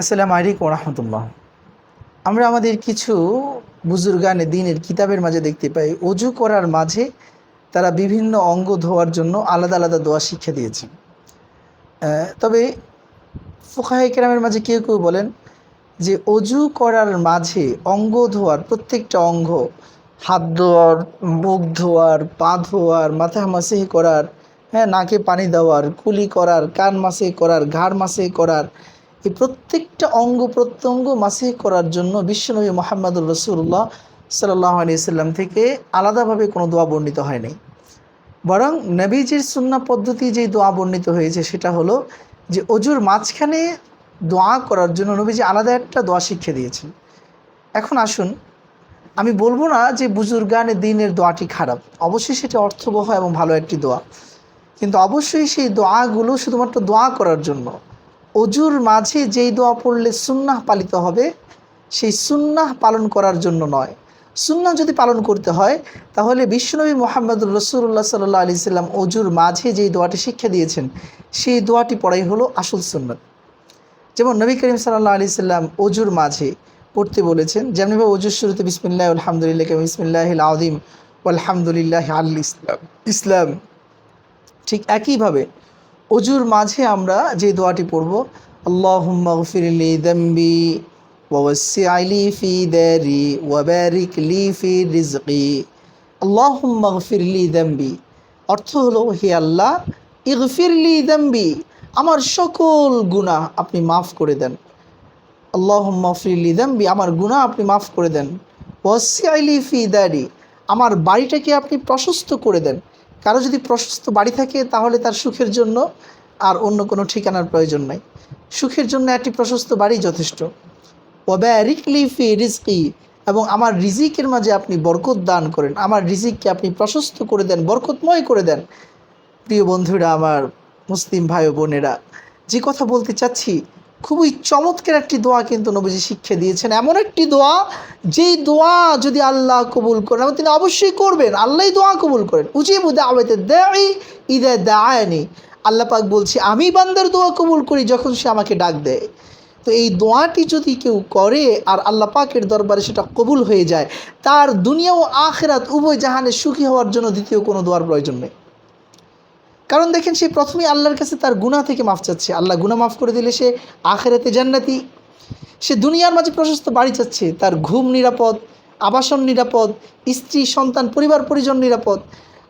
আসসালামু আলাইকুম রহমতুল্লাহ। আমরা আমাদের কিছু বুজুর্গানে দিনের কিতাবের মাঝে দেখতে পাই অজু করার মাঝে তারা বিভিন্ন অঙ্গ ধোয়ার জন্য আলাদা আলাদা দোয়া শিক্ষা দিয়েছেন। আহ, তবে ফোকাহে কেরামের মাঝে কেউ কেউ বলেন যে অজু করার মাঝে অঙ্গ ধোয়ার প্রত্যেকটা অঙ্গ হাত ধোয়ার মুখ ধোয়ার পা ধোয়ার মাথা মাসে করার হ্যাঁ নাকে পানি দেওয়ার কুলি করার কান মাসে করার ঘাড় মাসে করার এই প্রত্যেকটা অঙ্গ প্রত্যঙ্গ মাসে করার জন্য বিশ্বনবী মোহাম্মদুর রসুল্লাহ সাল্লাহ আলিয়াল্লাম থেকে আলাদাভাবে কোনো দোয়া বর্ণিত হয়নি বরং নবীজির সুন্না পদ্ধতি যেই দোয়া বর্ণিত হয়েছে সেটা হলো যে অজুর মাঝখানে দোয়া করার জন্য নবীজি আলাদা একটা দোয়া শিক্ষা দিয়েছেন। এখন আসুন, আমি বলব না যে বুজুর্গানে দিনের দোয়াটি খারাপ। অবশ্যই সেটি অর্থবহ এবং ভালো একটি দোয়া। কিন্তু অবশ্যই সেই দোয়াগুলো শুধুমাত্র দোয়া করার জন্য অজুর মাঝে যেই দোয়া পড়লে সুন্নাহ পালিত হবে, সেই সুন্নাহ পালন করার জন্য নয়। সুন্নাহ যদি পালন করতে হয়, তাহলে বিশ্বনবী মোহাম্মদুর রসুল্লাহ সাল্লাহ আলি সাল্লাম অজুর মাঝে যেই দোয়াটি শিক্ষা দিয়েছেন, সেই দোয়াটি পড়াই হলো আসল সুন্নত। যেমন নবী করিম সাল্লাহ আলি সাল্লাম অজুর মাঝে পড়তে বলেছেন যেমনিভাবে অজুর শুরুতে বিসমিল্লাহ আলহামদুলিল্লাহ বিসমিল্লাহ আউদিম আলহামদুলিল্লাহ আল ইসলাম ইসলাম ঠিক একইভাবে অজুর মাঝে আমরা যে দোয়াটি পড়ব, আল্লাহুম্মা ফি লি ফি অর্থ হলো, হে আল্লাহ ইগফিরলি দম্বি, আমার সকল গুনাহ আপনি মাফ করে দেন। আল্লাহুম্মা ফিরলি দম্বি, আমার গুনাহ আপনি মাফ করে দেন। ওয়াসিআলি ফি দারি, আমার বাড়িটাকে আপনি প্রশস্ত করে দেন। কারও যদি প্রশস্ত বাড়ি থাকে, তাহলে তার সুখের জন্য আর অন্য কোনো ঠিকানার প্রয়োজন নাই। সুখের জন্য একটি প্রশস্ত বাড়ি যথেষ্ট। ওব্যারিকলি ফি এবং আমার রিজিকের মাঝে আপনি বরকত দান করেন। আমার রিজিককে আপনি প্রশস্ত করে দেন, বরকতময় করে দেন। প্রিয় বন্ধুরা, আমার মুসলিম ভাই বোনেরা, যে কথা বলতে চাচ্ছি খুবই চমৎকার একটি দোয়া কিন্তু নবীজি শিক্ষা দিয়েছেন। এমন একটি দোয়া, যেই দোয়া যদি আল্লাহ কবুল করেন, এবং তিনি অবশ্যই করবেন আল্লাহই দোয়া কবুল করেন। উজিবু দাওয়াতে দেয় ইদে দায়নি আল্লাহ পাক বলছে, আমি বান্দার দোয়া কবুল করি যখন সে আমাকে ডাক দেয়। তো এই দোয়াটি যদি কেউ করে, আর আল্লাহ পাকের দরবারে সেটা কবুল হয়ে যায়, তার দুনিয়া ও আখেরাত উভয় জাহানে সুখী হওয়ার জন্য দ্বিতীয় কোনো দোয়ার প্রয়োজন নেই। কারণ দেখেন সে প্রথমেই আল্লাহর কাছে তার গুনাহ থেকে মাফ চাচ্ছে। আল্লাহ গুনাহ মাফ করে দিলে সে আখেরাতে জান্নাতি। সে দুনিয়ার মাঝে প্রশস্ত বাড়ি চাচ্ছে, তার ঘুম নিরাপদ, আবাসন নিরাপদ, স্ত্রী, সন্তান, পরিবার, পরিজন নিরাপদ।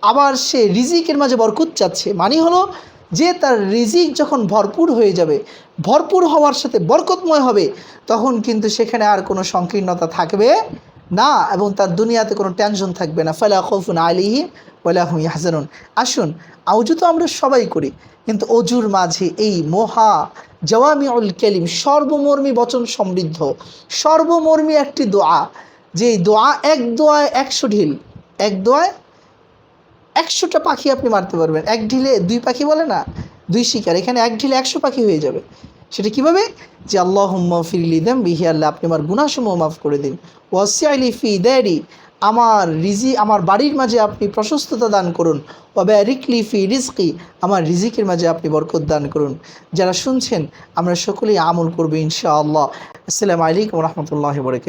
আবার সে রিজিকের মাঝে বরকুত চাচ্ছে মানে হলো যে তার রিজিক যখন ভরপুর হয়ে যাবে, ভরপুর হওয়ার সাথে বরকতময় হবে, তখন কিন্তু সেখানে আর কোনো সংকীর্ণতা থাকবে না, এবং তার দুনিয়াতে কোনো টেনশন থাকবে না। ফালা খৌফুন আলিহি ওয়ালাহুম ইয়াহজানুন। আসুন আউজু তো আমরা সবাই করি, কিন্তু অজুর মাঝে এই মহা জওয়ামিউল কেলিম সর্বমর্মী বচন সমৃদ্ধ, সর্বমর্মী একটি দোয়া, যে দোয়া এক দোয়ায় একশো ঢিল, এক দোয়ায় একশোটা পাখি আপনি মারতে পারবেন। এক ঢিলে দুই পাখি বলে না, দুই শিকার, এখানে এক ঢিলে একশো পাখি হয়ে যাবে। সেটা কীভাবে? যে আল্লাহ ফিরলি দেম বিহি আল্লাহ, আপনি আমার গুনাসমূহ মাফ করে দিন। ওয়াসি আলি ফি দেরি, আমার রিজি, আমার বাড়ির মাঝে আপনি প্রশস্ততা দান করুন। ওব্যারিকলি ফি রিজকি, আমার রিজিকের মাঝে আপনি বরকত দান করুন। যারা শুনছেন, আমরা সকলেই আমল করব ইনশাআল্লাহ। আসসালামু আলাইকুম রহমতুল্লাহ বরকাত